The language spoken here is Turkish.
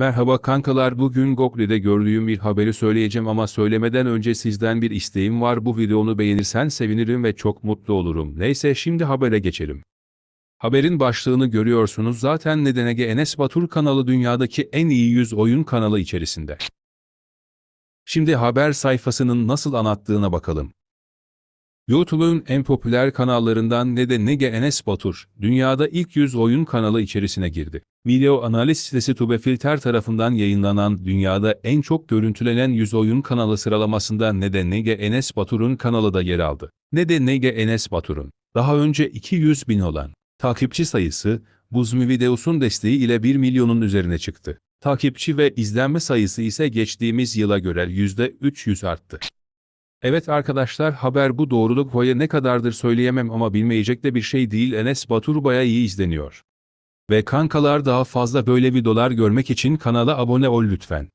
Merhaba kankalar bugün Google'de gördüğüm bir haberi söyleyeceğim ama söylemeden önce sizden bir isteğim var bu videonu beğenirsen sevinirim ve çok mutlu olurum. Neyse şimdi habere geçelim. Haberin başlığını görüyorsunuz zaten Nedenege Enes Batur kanalı dünyadaki en iyi 100 oyun kanalı içerisinde. Şimdi haber sayfasının nasıl anlattığına bakalım. YouTube'un en popüler kanallarından ne de Nege Enes Batur, dünyada ilk 100 oyun kanalı içerisine girdi. Video analiz sitesi Tubefilter tarafından yayınlanan dünyada en çok görüntülenen 100 oyun kanalı sıralamasında ne de Nege Enes Batur'un kanalı da yer aldı. Ne de Nege Enes Batur'un, daha önce 200 bin olan, takipçi sayısı, Buzmi Videos'un desteği ile 1 milyonun üzerine çıktı. Takipçi ve izlenme sayısı ise geçtiğimiz yıla göre %300 arttı. Evet arkadaşlar haber bu doğruluk boya ne kadardır söyleyemem ama bilmeyecek de bir şey değil Enes Batur baya iyi izleniyor. Ve kankalar daha fazla böyle videolar görmek için kanala abone ol lütfen.